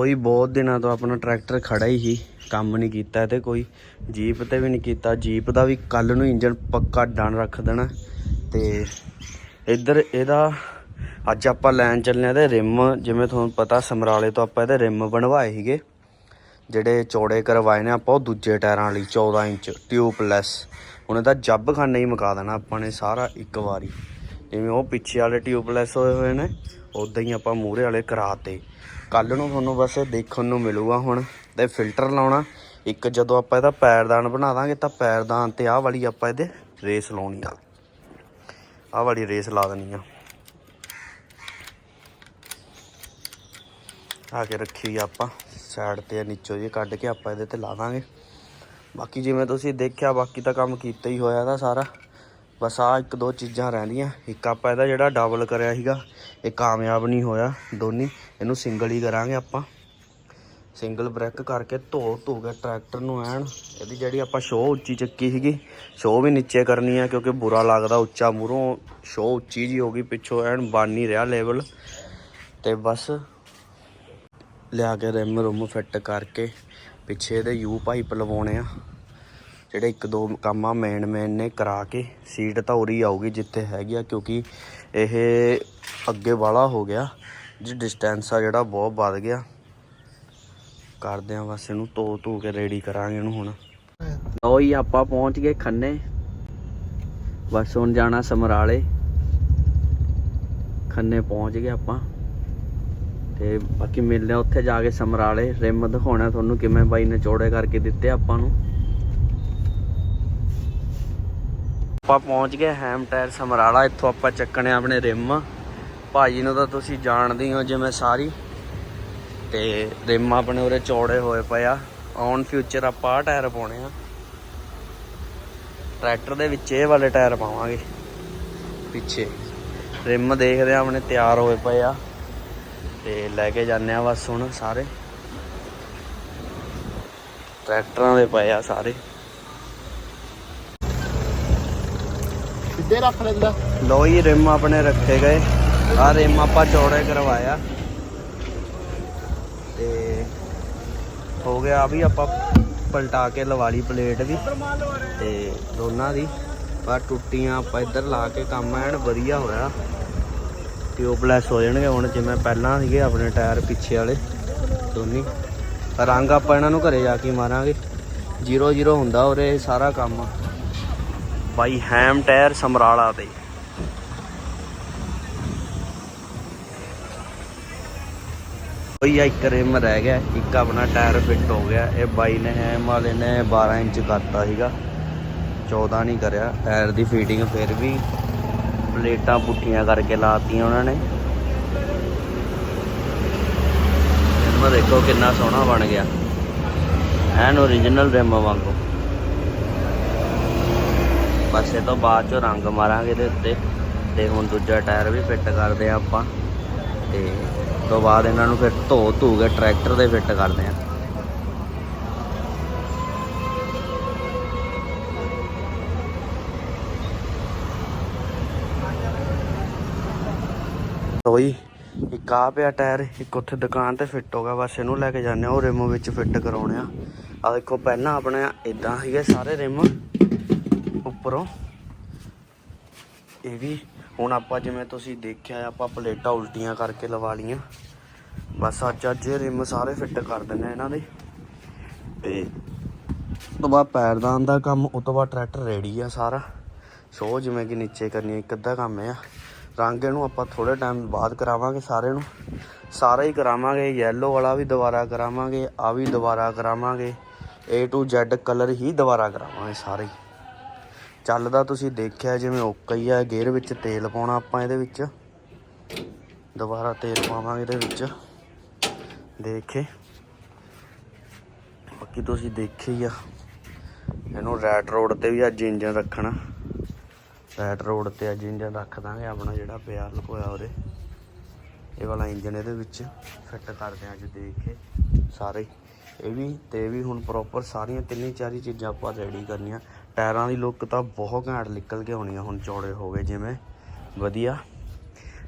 ਕੋਈ ਬਹੁਤ ਦਿਨਾਂ ਤੋਂ ਆਪਣਾ ਟਰੈਕਟਰ ਖੜਾ ਹੀ ਸੀ, ਕੰਮ ਨਹੀਂ ਕੀਤਾ ਤੇ ਕੋਈ ਜੀਪ ਤੇ ਵੀ ਨਹੀਂ ਕੀਤਾ। ਜੀਪ ਦਾ ਵੀ ਕੱਲ ਨੂੰ ਇੰਜਨ ਪੱਕਾ ਡਨ ਰੱਖ ਦੇਣਾ। ਤੇ ਇੱਧਰ ਇਹਦਾ ਅੱਜ ਆਪਾਂ ਲੈਣ ਚੱਲੇ ਆ ਤੇ ਰਿਮ, ਜਿਵੇਂ ਤੁਹਾਨੂੰ ਪਤਾ ਸਮਰਾਲੇ ਤੋਂ ਆਪਾਂ ਇਹਦੇ ਰਿਮ ਬਣਵਾਏ ਸੀਗੇ, ਜਿਹੜੇ ਚੌੜੇ ਕਰਵਾਏ ਨੇ ਆਪਾਂ ਉਹ ਦੂਜੇ ਟਾਇਰਾਂ ਵਾਲੀ 14 ਇੰਚ ਟਿਊਬਲੈਸ। ਹੁਣ ਇਹਦਾ ਜੱਬ ਖਾਨਾ ਹੀ ਮੁਕਾ ਦੇਣਾ ਆਪਾਂ ਨੇ ਸਾਰਾ ਇੱਕ ਵਾਰੀ। ਜਿਵੇਂ ਉਹ ਪਿੱਛੇ ਵਾਲੇ ਟਿਊਬਲੈਸ ਹੋਏ ਹੋਏ ਨੇ ਉਦਾਂ ਹੀ ਆਪਾਂ ਮੂਹਰੇ ਵਾਲੇ ਕਰਾਤੇ। ਕੱਲ ਨੂੰ ਤੁਹਾਨੂੰ ਬਸ ਦੇਖਣ ਨੂੰ ਮਿਲੂਗਾ ਹੁਣ ਤੇ ਫਿਲਟਰ ਲਾਉਣਾ। ਇੱਕ ਜਦੋਂ ਆਪਾਂ ਇਹਦਾ ਪੈਰਦਾਨ ਬਣਾ ਦਾਂਗੇ ਤਾਂ ਪੈਰਦਾਨ ਤੇ ਆਹ ਵਾਲੀ ਆਪਾਂ ਇਹਦੇ ਰੇਸ ਲਾਉਣੀ ਆ। ਆਹ ਵਾਲੀ ਰੇਸ ਲਾ ਦੇਣੀ ਆ। ਆ ਕੇ ਰੱਖੀ ਆਪਾਂ। ਸਾਈਡ ਤੇ ਨੀਚੋ ਜੀ ਕੱਢ ਕੇ ਆਪਾਂ ਇਹਦੇ ਤੇ ਲਾ ਦਾਂਗੇ। ਬਾਕੀ ਜਿਵੇਂ ਤੁਸੀਂ ਦੇਖਿਆ, ਬਾਕੀ ਤਾਂ ਕੰਮ ਕੀਤਾ ਹੀ ਹੋਇਆ ਦਾ ਸਾਰਾ। ਬਸ ਆ ਇੱਕ ਦੋ ਚੀਜ਼ਾਂ ਰਹਿੰਦੀਆਂ ਇੱਕ ਆਪਾਂ ਇਹਦਾ ਜਿਹੜਾ ਡਬਲ ਕਰਿਆ ਸੀਗਾ, ਇਹ ਕਾਮਯਾਬ ਨਹੀਂ ਹੋਇਆ ਦੋਨੀ। ਇਹਨੂੰ ਸਿੰਗਲ ਹੀ ਕਰਾਂਗੇ ਆਪਾਂ। ਸਿੰਗਲ ਬ੍ਰੇਕ ਕਰਕੇ ਧੋ ਧੋ ਕੇ ਟਰੈਕਟਰ ਨੂੰ ਐਨ, ਇਹਦੀ ਜਿਹੜੀ ਆਪਾਂ ਸ਼ੋਅ ਉੱਚੀ ਚੱਕੀ ਸੀਗੀ ਸ਼ੋਅ ਵੀ ਨੀਚੇ ਕਰਨੀ ਆ ਕਿਉਂਕਿ ਬੁਰਾ ਲੱਗਦਾ ਉੱਚਾ ਮੂਹਰੋਂ। ਸ਼ੋਅ ਉੱਚੀ ਜੀ ਹੋ ਗਈ, ਪਿੱਛੋਂ ਐਨ ਬਣ ਨਹੀਂ ਰਿਹਾ ਲੈਵਲ ਤੇ ਬਸ ਲਿਆ ਕੇ ਰਿਮ ਰੁਮ ਫਿੱਟ ਕਰਕੇ ਪਿੱਛੇ ਇਹਦੇ ਯੂ ਪਾਈਪ ਲਵਾਉਣੇ ਆ। ਜਿਹੜੇ ਇੱਕ ਦੋ ਕੰਮ ਆ ਮੇਨ ਮੇਨ ਨੇ ਕਰਾ ਕੇ ਸੀਟ ਤਾਂ ਉਰੀ ਆਊਗੀ ਜਿੱਥੇ ਹੈਗੀ ਆ, ਕਿਉਂਕਿ ਇਹ ਅੱਗੇ ਵਾਲਾ ਹੋ ਗਿਆ, ਜੀ ਡਿਸਟੈਂਸ ਆ ਜਿਹੜਾ ਬਹੁਤ ਵੱਧ ਗਿਆ। ਕਰਦੇ ਆ ਬਸ ਇਹਨੂੰ ਧੋ ਧੋ ਕੇ ਰੈਡੀ ਕਰਾਂਗੇ ਇਹਨੂੰ ਹੁਣ। ਲਓ ਜੀ, ਆਪਾਂ ਪਹੁੰਚ ਗਏ ਖੰਨੇ। ਬਸ ਹੁਣ ਜਾਣਾ ਸਮਰਾਲੇ। ਖੰਨੇ ਪਹੁੰਚ ਗਏ ਆਪਾਂ। ਤੇ ਬਾਕੀ ਮਿਲਦੇ ਆ ਉੱਥੇ ਜਾ ਕੇ ਸਮਰਾਲੇ। ਰਿਮ ਦਿਖਾਉਣਾ ਤੁਹਾਨੂੰ ਕਿਵੇਂ ਬਾਈ ਨੇ ਚੌੜੇ ਕਰਕੇ ਦਿੱਤੇ ਆਪਾਂ ਨੂੰ। ਆਪਾਂ ਪਹੁੰਚ ਗਏ ਹੈਮ ਟਾਇਰ ਸਮਰਾਲਾ, ਇੱਥੋਂ ਆਪਾਂ ਚੱਕਣੇ ਆਪਣੇ ਰਿਮ। ਭਾਜੀ ਨੂੰ ਤਾਂ ਤੁਸੀਂ ਜਾਣਦੇ ਹੋ ਜਿਵੇਂ ਸਾਰੀ। ਤੇ ਰਿਮ ਆਪਣੇ ਉਰੇ ਚੌੜੇ ਹੋਏ ਪਏ ਆ। ਔਨ ਫਿਊਚਰ ਆਪਾਂ ਆਹ ਟਾਇਰ ਪਾਉਣੇ ਆ। ਟਰੈਕਟਰ ਦੇ ਵਿੱਚ ਇਹ ਵਾਲੇ ਟਾਇਰ ਪਾਵਾਂਗੇ। ਪਿੱਛੇ। ਰਿਮ ਦੇਖਦੇ ਆ ਆਪਣੇ ਤਿਆਰ ਹੋਏ ਪਏ ਆ। ਤੇ ਲੈ ਕੇ ਜਾਂਦੇ ਆ ਬਸ ਹੁਣ ਸਾਰੇ। ਟਰੈਕਟਰਾਂ ਦੇ ਪਏ ਆ ਸਾਰੇ। ਸਿੱਧੇ ਰੱਖ ਲੈਂਦਾ। ਲੋ ਹੀ ਰਿਮ ਆਪਣੇ ਰੱਖੇ ਗਏ। ਆ ਰਿਮ ਆਪਾਂ ਚੌੜੇ ਕਰਵਾਇਆ। ਤੇ ਹੋ ਗਿਆ ਵੀ ਆਪਾਂ ਪਲਟਾ ਕੇ ਲਵਾ ਲਈ ਪਲੇਟ ਵੀ। ਤੇ ਦੋਨਾਂ ਦੀ। ਪਰ ਟੁੱਟੀਆਂ ਆਪਾਂ ਇੱਧਰ ਲਾ ਕੇ ਕੰਮ ਐਨ ਵਧੀਆ ਹੋਇਆ। ਟਿਊਬਲੈਸ ਹੋ ਜਾਣਗੇ ਹੁਣ ਜਿਵੇਂ ਪਹਿਲਾਂ ਸੀਗੇ ਆਪਣੇ ਟਾਇਰ ਪਿੱਛੇ ਵਾਲੇ। ਦੋਨੀ। ਰੰਗ ਆਪਾਂ ਇਹਨਾਂ ਨੂੰ ਘਰੇ ਜਾ ਕੇ ਮਾਰਾਂਗੇ। 0-0 ਹੁੰਦਾ ਉਰੇ ਸਾਰਾ ਕੰਮ। ਬਾਈ ਹੈਮ ਟਾਇਰ ਸਮਰਾਲਾ ਤੇ ਕੋਈ ਇੱਕ ਰਿਮ ਰਹਿ ਗਿਆ, ਇੱਕ ਆਪਣਾ ਟਾਇਰ ਫਿੱਟ ਹੋ ਗਿਆ। ਇਹ ਬਾਈ ਨੇ ਹੈਮ ਵਾਲੇ ਨੇ 12 ਇੰਚ ਕਰਤਾ ਸੀਗਾ। 14 ਨਹੀਂ ਕਰਿਆ, ਟਾਇਰ ਦੀ ਫੀਟਿੰਗ ਫਿਰ ਵੀ ਪਲੇਟਾਂ ਪੁੱਠੀਆਂ ਕਰਕੇ ਲਾਤੀਆਂ ਉਹਨਾਂ ਨੇ। ਰਿਮ ਦੇਖੋ ਕਿੰਨਾ ਸੋਹਣਾ ਬਣ ਗਿਆ। ਐਨ ਓਰੀਜਨਲ ਰਿਮ ਵਾਂਗੂ। ਪਾਸੇ ਤੋਂ ਬਾਅਦ ਚੋਂ ਰੰਗ ਮਾਰਾਂਗੇ ਇਹਦੇ ਉੱਤੇ। ਤੇ ਹੁਣ ਦੂਜਾ ਟਾਇਰ ਵੀ ਫਿੱਟ ਕਰਦੇ ਆ ਆਪਾਂ। ਤੇ ਤੋਂ ਬਾਅਦ ਇਹਨਾਂ ਨੂੰ ਫਿਰ ਧੋ ਧੂ ਕੇ ਟਰੈਕਟਰ ਦੇ ਫਿੱਟ ਕਰਦੇ ਆ ਤੋਈ ਇੱਕ ਆ ਪਿਆ ਟਾਇਰ, ਇੱਕ ਉੱਥੇ ਦੁਕਾਨ ਤੇ ਫਿੱਟ ਹੋ ਗਿਆ। ਬਸ ਇਹਨੂੰ ਲੈ ਕੇ ਜਾਂਦੇ ਆ ਉਹ ਰਿਮ ਵਿੱਚ ਫਿੱਟ ਕਰਾਉਣੇ ਆ। ਆ ਦੇਖੋ, ਪਹਿਲਾਂ ਆਪਣੇ ਇਦਾਂ ਸੀਗੇ ਸਾਰੇ ਰਿਮ। ਉੱਪਰੋਂ। ਇਹ ਵੀ ਹੁਣ ਆਪਾਂ ਜਿਵੇਂ ਤੁਸੀਂ ਦੇਖਿਆ, ਆਪਾਂ ਪਲੇਟਾਂ ਉਲਟੀਆਂ ਕਰਕੇ ਲਵਾ ਲੀਆਂ ਬਸ ਅੱਜ ਅੱਜ ਇਹ ਰਿਮ ਸਾਰੇ ਫਿੱਟ ਕਰ ਦਿੰਦੇ ਇਹਨਾਂ ਦੇ। ਤੇ ਉਸ ਤੋਂ ਬਾਅਦ ਪੈਰਦਾਨ ਦਾ ਕੰਮ, ਉਸ ਤੋਂ ਬਾਅਦ ਟਰੈਕਟਰ ਰੈਡੀ ਆ ਸਾਰਾ। ਸੋ ਜਿਵੇਂ ਕਿ ਨੀਚੇ ਕਰਨੀ, ਇੱਕ ਅੱਧਾ ਕੰਮ ਆ। ਰੰਗ ਇਹਨੂੰ ਆਪਾਂ ਥੋੜੇ ਟਾਈਮ ਬਾਅਦ ਕਰਾਵਾਂਗੇ ਸਾਰੇ ਨੂੰ। ਸਾਰਾ ਹੀ ਕਰਾਵਾਂਗੇ ਯੈਲੋ ਵਾਲਾ ਵੀ ਦੁਬਾਰਾ ਕਰਾਵਾਂਗੇ, ਆ ਵੀ ਦੁਬਾਰਾ ਕਰਾਵਾਂਗੇ। A to Z ਕਲਰ ਹੀ ਦੁਬਾਰਾ ਕਰਾਵਾਂਗੇ ਸਾਰੇ ਹੀ। ਚੱਲਦਾ ਤੁਸੀਂ ਦੇਖਿਆ ਜਿਵੇਂ ਓਕਾ ਹੀ ਆ, ਗੇਅਰ ਵਿੱਚ ਤੇਲ ਪਾਉਣਾ ਆਪਾਂ ਇਹਦੇ ਵਿੱਚ। ਦੁਬਾਰਾ ਤੇਲ ਪਾਵਾਂਗੇ ਇਹਦੇ ਵਿੱਚ। ਦੇਖੇ। ਬਾਕੀ ਤੁਸੀਂ ਦੇਖੇ ਹੀ ਆ। ਇਹਨੂੰ ਰੈਟ ਰੋਡ ਤੇ ਵੀ ਅੱਜ ਇੰਜਨ ਰੱਖਣਾ। ਰੈਟ ਰੋਡ ਤੇ ਅੱਜ ਇੰਜਨ ਰੱਖ ਦਾਂਗੇ ਆਪਣਾ ਜਿਹੜਾ ਪਿਆ ਲੁਕੋਇਆ ਉਹਦੇ। ਇਹ ਵਾਲਾ ਇੰਜਨ ਇਹਦੇ ਵਿੱਚ ਫਿੱਟ ਕਰਦੇ ਆ ਅੱਜ ਦੇਖ ਕੇ ਸਾਰੇ। ਇਹ ਵੀ ਤੇ ਇਹ ਵੀ ਹੁਣ ਪ੍ਰੋਪਰ ਸਾਰੀਆਂ ਤਿੰਨੇ ਚਾਰੀ ਚੀਜ਼ਾਂ ਆਪਾਂ ਰੈਡੀ ਕਰਨੀਆਂ। ਟਾਇਰਾਂ ਦੀ ਲੁੱਕ ਤਾਂ ਬਹੁਤ ਘੈਂਟ ਨਿਕਲ ਕੇ ਆਉਣੀ ਆ ਹੁਣ ਚੌੜੇ ਹੋ ਗਏ ਜਿਵੇਂ। ਵਧੀਆ।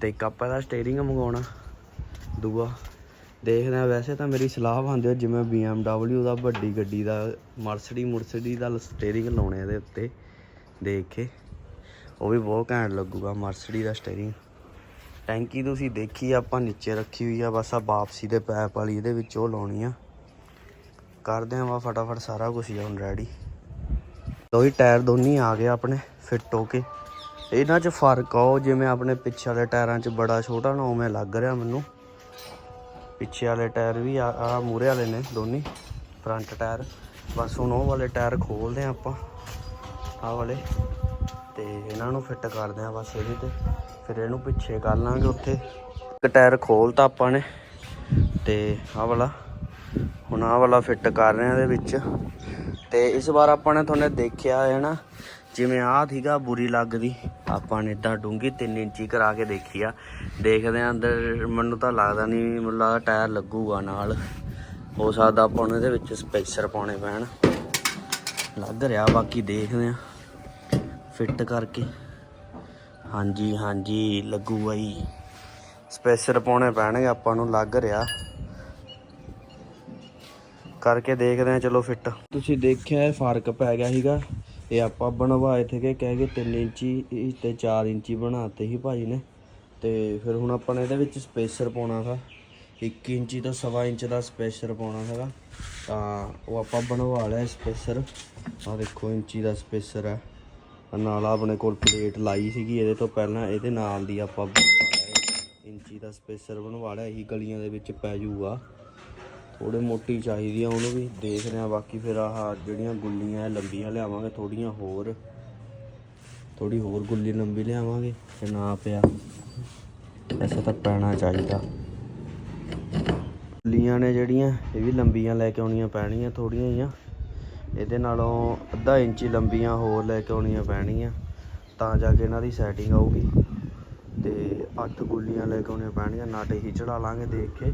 ਤੇ ਇੱਕ ਆਪਾਂ ਦਾ ਸਟੀਅਰਿੰਗ ਮੰਗਾਉਣਾ। ਦੂਆ। ਦੇਖਦੇ ਆ ਵੈਸੇ ਤਾਂ ਮੇਰੀ ਸਲਾਹ ਬਣਦੀ ਹੋ ਜਿਵੇਂ BMW ਦਾ ਵੱਡੀ ਗੱਡੀ ਦਾ ਮਰਸਡੀ ਮੁਰਸਡੀ ਦਾ ਸਟੀਅਰਿੰਗ ਲਾਉਣੇ ਇਹਦੇ ਉੱਤੇ। ਦੇਖ ਕੇ। ਉਹ ਵੀ ਬਹੁਤ ਘੈਂਟ ਲੱਗੂਗਾ ਮਰਸਡੀ ਦਾ ਸਟੀਅਰਿੰਗ ਟੈਂਕੀ ਤੁਸੀਂ ਦੇਖੀ ਆ, ਆਪਾਂ ਨੀਚੇ ਰੱਖੀ ਹੋਈ ਆ ਬਸ ਆ ਵਾਪਸੀ ਦੇ ਪੈਪ ਵਾਲੀ ਇਹਦੇ ਵਿੱਚ ਉਹ ਲਾਉਣੀ ਆ। ਕਰਦੇ ਆ ਵਾ ਫਟਾਫਟ ਸਾਰਾ ਕੁਝ ਹੀ ਹੁਣ ਰੈਡੀ ਦੋਈ ਟਾਇਰ ਦੋਨੀ ਆ ਗਏ ਆਪਣੇ ਫਿੱਟ ਹੋ ਕੇ। ਇਹਨਾਂ 'ਚ ਫ਼ਰਕ ਆ ਜਿਵੇਂ ਆਪਣੇ ਪਿੱਛੇ ਵਾਲੇ ਟਾਇਰਾਂ 'ਚ ਬੜਾ ਛੋਟਾ ਨਾ, ਉਵੇਂ ਲੱਗ ਰਿਹਾ ਮੈਨੂੰ। ਪਿੱਛੇ ਵਾਲੇ ਟਾਇਰ ਵੀ ਆ ਆ ਮੂਰੇ ਵਾਲੇ ਨੇ ਦੋਨੀ ਫਰੰਟ ਟਾਇਰ। ਬਸ ਹੁਣ ਉਹ ਵਾਲੇ ਟਾਇਰ ਖੋਲਦੇ ਆ ਆਪਾਂ, ਆਹ ਵਾਲੇ। ਤੇ ਇਹਨਾਂ ਨੂੰ ਫਿੱਟ ਕਰਦੇ ਆ ਬਸ ਇਹਦੇ ਤੇ। ਫਿਰ ਇਹਨੂੰ ਪਿੱਛੇ ਕਰ ਲਾਂਗੇ ਉੱਥੇ। ਇੱਕ ਟਾਇਰ ਖੋਲਤਾ ਆਪਾਂ ਨੇ, ਤੇ ਆ ਵਾਲਾ। ਹੁਣ ਆਹ ਵਾਲਾ ਫਿੱਟ ਕਰ ਰਹੇ ਆ ਇਹਦੇ ਵਿੱਚ। ਤੇ ਇਸ ਵਾਰ ਆਪਾਂ ਨੇ ਤੁਹਾਨੂੰ ਦੇਖਿਆ ਹੈ ਨਾ, ਜਿਵੇਂ ਆਹ ਸੀਗਾ ਬੁਰੀ ਲੱਗਦੀ ਆਪਾਂ ਨੇ ਇਦਾਂ ਡੂੰਗੀ 3 ਇੰਚੀ ਕਰਾ ਕੇ ਦੇਖੀ ਆ। ਦੇਖਦੇ ਆ ਅੰਦਰ, ਮੈਨੂੰ ਤਾਂ ਲੱਗਦਾ ਨਹੀਂ, ਮੈਨੂੰ ਲੱਗਦਾ ਟਾਇਰ ਲੱਗੂਗਾ ਨਾਲ। ਹੋ ਸਕਦਾ ਆਪਾਂ ਨੂੰ ਇਹਦੇ ਵਿੱਚ ਸਪੇਸਰ ਪਾਉਣੇ ਪੈਣ। ਲੱਗ ਰਿਹਾ, ਬਾਕੀ ਦੇਖਦੇ ਆ ਫਿੱਟ ਕਰਕੇ। ਹਾਂਜੀ ਹਾਂਜੀ, ਲੱਗੂਗਾ ਜੀ। ਸਪੇਸਰ ਪਾਉਣੇ ਪੈਣਗੇ, ਆਪਾਂ ਨੂੰ ਲੱਗ ਰਿਹਾ। ਕਰਕੇ ਦੇਖਦੇ ਆ ਚਲੋ ਫਿੱਟ ਤੁਸੀਂ ਦੇਖਿਆ ਇਹ ਫ਼ਰਕ ਪੈ ਗਿਆ ਸੀਗਾ। ਇਹ ਆਪਾਂ ਬਣਵਾਏ ਸੀਗੇ ਕਹਿ ਕੇ 3 ਇੰਚੀ, ਇਹ ਤੇ 4 ਇੰਚੀ ਬਣਾਤੇ ਸੀ ਭਾਜੀ ਨੇ। ਤੇ ਫਿਰ ਹੁਣ ਆਪਾਂ ਨੇ ਇਹਦੇ ਵਿੱਚ ਸਪੇਸਰ ਪਾਉਣਾ ਹੈਗਾ। 1 ਇੰਚੀ ਤੋਂ ਸਵਾ ਇੰਚ ਦਾ ਸਪੇਸਰ ਪਾਉਣਾ ਹੈਗਾ। ਤਾਂ ਉਹ ਆਪਾਂ ਬਣਵਾ ਲਿਆ ਸਪੇਸਰ। ਆ ਦੇਖੋ ਇੰਚੀ ਦਾ ਸਪੇਸਰ ਹੈ। ਨਾਲ ਆਪਣੇ ਕੋਲ ਪਲੇਟ ਲਾਈ ਸੀਗੀ, ਇਹਦੇ ਤੋਂ ਪਹਿਲਾਂ ਇਹਦੇ ਨਾਲ ਦੀ ਆਪਾਂ ਬਣਵਾ ਲਿਆ ਇੰਚੀ ਦਾ ਸਪੇਸਰ ਬਣਵਾ ਲਿਆ, ਇਹੀ ਗਲੀਆਂ ਦੇ ਵਿੱਚ ਪੈ ਜਾਊਗਾ ਥੋੜੇ ਮੋਟੀ ਚਾਹੀਦੀ ਆ ਉਹਨੂੰ ਵੀ। ਦੇਖ ਰਿਹਾ ਬਾਕੀ ਫਿਰ ਆਹ ਜਿਹੜੀਆਂ ਗੁੱਲੀਆਂ ਲੰਬੀਆਂ ਲਿਆਵਾਂਗੇ ਥੋੜੀਆਂ ਹੋਰ। ਥੋੜੀ ਹੋਰ ਗੁੱਲੀ ਲੰਬੀ ਲਿਆਵਾਂਗੇ, ਤੇ ਨਾ ਪਿਆ। ਐਸਾ ਤਾਂ ਪੈਣਾ ਚਾਹੀਦਾ। ਗੁੱਲੀਆਂ ਨੇ ਜਿਹੜੀਆਂ, ਇਹ ਵੀ ਲੰਬੀਆਂ ਲੈ ਕੇ ਆਉਣੀਆਂ ਪੈਣੀਆਂ ਥੋੜੀਆਂ ਜਿਹੀਆਂ। ਇਹਦੇ ਨਾਲੋਂ ਅੱਧਾ ਇੰਚੀ ਲੰਬੀਆਂ ਹੋਰ ਲੈ ਕੇ ਆਉਣੀਆਂ ਪੈਣੀਆਂ। ਤਾਂ ਜਾ ਕੇ ਇਹਨਾਂ ਦੀ ਸੈਟਿੰਗ ਆਊਗੀ। ਤੇ ਅੱਠ ਗੁੱਲੀਆਂ ਲੈ ਕੇ ਆਉਣੀਆਂ ਪੈਣੀਆਂ। ਨਟ ਹੀ ਚੜਾ ਲਾਂਗੇ ਦੇਖ ਕੇ।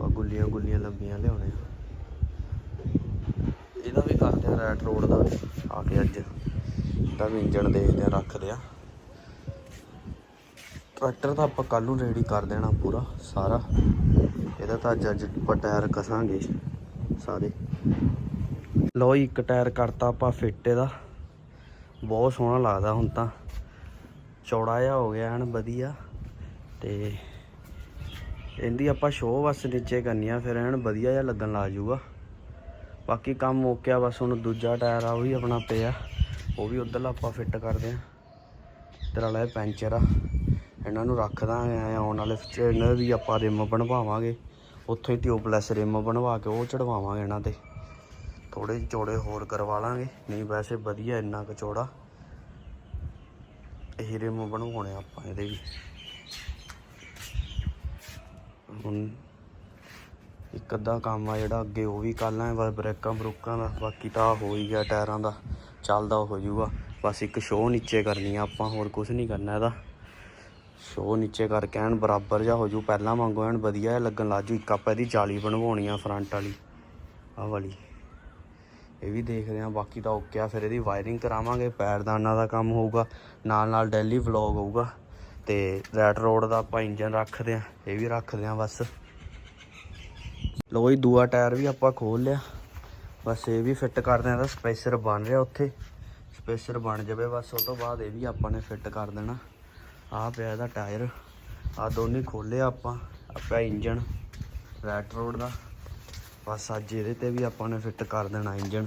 ਆਪਾਂ ਗੁੱਲੀਆਂ ਗੁੱਲੀਆਂ ਲੰਬੀਆਂ ਲਿਆਉਣੇ ਆ। ਇਹਦਾ ਵੀ ਕਰਦੇ ਆ ਰੈਟ ਰੋਡ ਦਾ ਵੀ, ਆ ਕੇ ਅੱਜ ਤਾਂ ਵੀ ਇੰਜਣ ਦੇਖਦੇ ਆ ਰੱਖਦੇ ਆ। ਟਰੈਕਟਰ ਤਾਂ ਆਪਾਂ ਕੱਲ ਨੂੰ ਰੈਡੀ ਕਰ ਦੇਣਾ ਪੂਰਾ, ਸਾਰਾ। ਇਹਦਾ ਤਾਂ ਅੱਜ ਅੱਜ ਆਪਾਂ ਟਾਇਰ ਕਸਾਂਗੇ, ਸਾਰੇ। ਲੋ ਇੱਕ ਟਾਇਰ ਕਰਤਾ ਆਪਾਂ ਫਿੱਟ ਇਹਦਾ ਬਹੁਤ ਸੋਹਣਾ ਲੱਗਦਾ ਹੁਣ ਤਾਂ। ਚੌੜਾ ਜਿਹਾ ਹੋ ਗਿਆ, ਐਨ ਵਧੀਆ। ਤੇ ਇਹਦੀ ਆਪਾਂ ਸ਼ੋਅ ਬਸ ਨੀਚੇ ਕਰਨੀ ਆ, ਫਿਰ ਐਨ ਵਧੀਆ ਜਿਹਾ ਲੱਗਣ ਲੱਗ ਜਾਊਗਾ। ਬਾਕੀ ਕੰਮ ਮੁੱਕਿਆ, ਬਸ ਹੁਣ ਦੂਜਾ ਟਾਇਰ ਆ, ਉਹ ਵੀ ਆਪਣਾ ਪਿਆ। ਉਹ ਵੀ ਉਧਰਲਾ ਆਪਾਂ ਫਿੱਟ ਕਰਦੇ ਆ। ਤੇਰਾ ਵਾਲਾ ਪੈਂਚਰ ਆ। ਇਹਨਾਂ ਨੂੰ ਰੱਖ ਦਾਂਗੇ, ਐਂ ਆਉਣ ਵਾਲੇ ਇਹਨਾਂ ਦੀ ਆਪਾਂ ਰਿਮ ਬਣਵਾਵਾਂਗੇ। ਉੱਥੋਂ ਹੀ ਟਿਊਬਲੈਸ ਰਿਮ ਬਣਵਾ ਕੇ ਉਹ ਚੜਵਾਵਾਂਗੇ ਇਹਨਾਂ ਤੇ। ਥੋੜੇ ਚੌੜੇ ਹੋਰ ਕਰਵਾ ਲਾਂਗੇ। ਨਹੀਂ ਵੈਸੇ ਵਧੀਆ ਇੰਨਾ ਕੁ ਚੌੜਾ। ਇਹ ਰਿਮ ਬਣਵਾਉਣੇ ਆਪਾਂ ਇਹਦੇ ਵੀ। ਹੁਣ ਇੱਕ ਅੱਧਾ ਕੰਮ ਆ ਜਿਹੜਾ ਅੱਗੇ ਉਹ ਵੀ ਕਰ ਲਾਂ ਬਸ ਬ੍ਰੇਕਾਂ ਬਰੂਕਾਂ ਦਾ, ਬਾਕੀ ਤਾਂ ਹੋ ਹੀ ਗਿਆ ਟਾਇਰਾਂ ਦਾ, ਚੱਲਦਾ ਹੋ ਜਾਊਗਾ। ਬਸ ਇੱਕ ਸ਼ੋਅ ਨੀਚੇ ਕਰਨੀ ਆ ਆਪਾਂ, ਹੋਰ ਕੁਝ ਨਹੀਂ ਕਰਨਾ ਇਹਦਾ। ਸ਼ੋਅ ਨੀਚੇ ਕਰਕੇ ਐਨ ਬਰਾਬਰ ਜਾ ਹੋ ਜੂ ਪਹਿਲਾਂ ਵਾਂਗੂ ਐਨ ਵਧੀਆ ਲੱਗਣ ਲੱਗ ਜੂ ਇੱਕ ਆਪਾਂ ਇਹਦੀ ਜਾਲੀ ਬਣਵਾਉਣੀ ਆ ਫਰੰਟ ਵਾਲੀ, ਆਹ ਵਾਲੀ। ਇਹ ਵੀ ਦੇਖਦੇ ਆ, ਬਾਕੀ ਤਾਂ ਓਕੇ ਆ, ਫਿਰ ਇਹਦੀ ਵਾਇਰਿੰਗ ਕਰਾਵਾਂਗੇ ਪੈਰਦਾਨਾਂ ਦਾ ਕੰਮ ਹੋਊਗਾ ਨਾਲ ਨਾਲ ਡੈਲੀ ਵਲੌਗ ਹੋਊਗਾ। ਤੇ ਰੈਟ ਰੋਡ ਦਾ ਆਪਾਂ ਇੰਜਨ ਰੱਖਦੇ ਆ ਇਹ ਵੀ ਰੱਖਦੇ ਆ ਬਸ। ਲੋ ਜੀ, ਦੂਆ ਟਾਇਰ ਵੀ ਆਪਾਂ ਖੋਲ ਲਿਆ। ਬਸ ਇਹ ਵੀ ਫਿੱਟ ਕਰਦੇ ਆ ਤਾਂ ਸਪੇਸਰ ਬਣ ਰਿਹਾ ਉੱਥੇ। ਸਪੇਸਰ ਬਣ ਜਾਵੇ ਬਸ, ਉਹ ਤੋਂ ਬਾਅਦ ਇਹ ਵੀ ਆਪਾਂ ਨੇ ਫਿੱਟ ਕਰ ਦੇਣਾ। ਆਹ ਪਿਆ ਇਹਦਾ ਟਾਇਰ। ਆ ਦੋਨੇ ਖੋਲੇ ਆਪਾਂ ਆਪਾਂ ਇੰਜਨ ਰੈਟ ਰੋਡ ਦਾ। ਬਸ ਅੱਜ ਇਹਦੇ ਤੇ ਵੀ ਆਪਾਂ ਨੇ ਫਿੱਟ ਕਰ ਦੇਣਾ ਇੰਜਨ।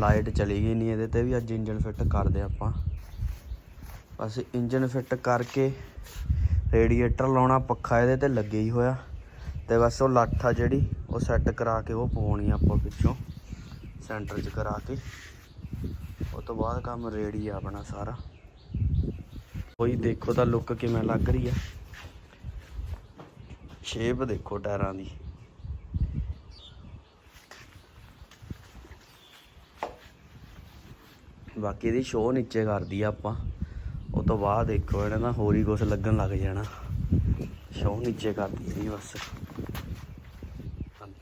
ਲਾਈਟ ਚਲੀ ਗਈ ਨਹੀਂ ਇਹਦੇ ਤੇ ਵੀ ਅੱਜ ਇੰਜਨ ਫਿੱਟ ਕਰਦੇ ਆਪਾਂ। ਬਸ ਇੰਜਨ ਫਿੱਟ ਕਰਕੇ ਰੇਡੀਏਟਰ ਲਾਉਣਾ ਪੱਖਾ ਇਹਦੇ ਤੇ ਲੱਗੇ ਹੀ ਹੋਇਆ ਤੇ ਬਸ ਉਹ ਲੱਠ ਆ ਜਿਹੜੀ, ਉਹ ਸੈੱਟ ਕਰਾ ਕੇ ਉਹ ਪਾਉਣੀ ਆਪਾਂ ਪਿੱਛੋਂ ਸੈਂਟਰ 'ਚ ਕਰਾ ਕੇ। ਉਹ ਤੋਂ ਬਾਅਦ ਕੰਮ ਰੈਡੀ ਆ ਆਪਣਾ ਸਾਰਾ। ਕੋਈ ਦੇਖੋ ਤਾਂ ਲੁੱਕ ਕਿਵੇਂ ਲੱਗ ਰਹੀ ਆ। ਸ਼ੇਪ ਦੇਖੋ ਟਾਇਰਾਂ ਦੀ। ਬਾਕੀ ਇਹਦੀ ਸ਼ੋਅ ਨੀਚੇ ਕਰਦੀ ਆ ਆਪਾਂ। ਉਹ ਤੋਂ ਬਾਅਦ ਦੇਖੋ ਇਹਨਾਂ ਦਾ ਹੋਰ ਹੀ ਕੁਝ ਲੱਗਣ ਲੱਗ ਜਾਣਾ। ਸ਼ੋਅ ਨੀਚੇ ਕਰਦੀ ਇਹਦੀ ਬਸ।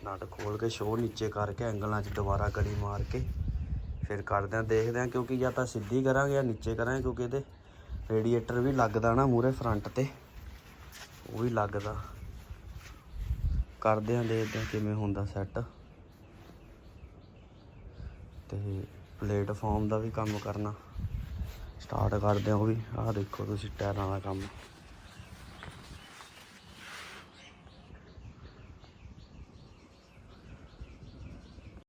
ਨਟ ਖੋਲ ਕੇ ਸ਼ੋਅ ਨੀਚੇ ਕਰਕੇ ਐਂਗਲਾਂ 'ਚ ਦੁਬਾਰਾ ਗਲੀ ਮਾਰ ਕੇ ਫਿਰ ਕਰਦੇ ਆ ਦੇਖਦੇ ਆ ਕਿਉਂਕਿ ਜਾਂ ਤਾਂ ਸਿੱਧੀ ਕਰਾਂਗੇ ਜਾਂ ਨੀਚੇ ਕਰਾਂਗੇ ਕਿਉਂਕਿ ਇਹਦੇ ਰੇਡੀਏਟਰ ਵੀ ਲੱਗਦਾ ਨਾ ਮੂਰੇ ਫਰੰਟ ਤੇ। ਉਹ ਵੀ ਲੱਗਦਾ। ਕਰਦੇ ਆਂ ਦੇਖਦੇ ਆਂ ਕਿਵੇਂ ਹੁੰਦਾ ਸੈੱਟ ਤੇ ਪਲੇਟਫਾਰਮ ਦਾ ਵੀ ਕੰਮ ਕਰਨਾ। ਸਟਾਰਟ ਕਰਦੇ ਆਂ ਉਹ ਵੀ। ਆਹ ਦੇਖੋ ਤੁਸੀਂ ਟਾਇਰਾਂ ਦਾ ਕੰਮ।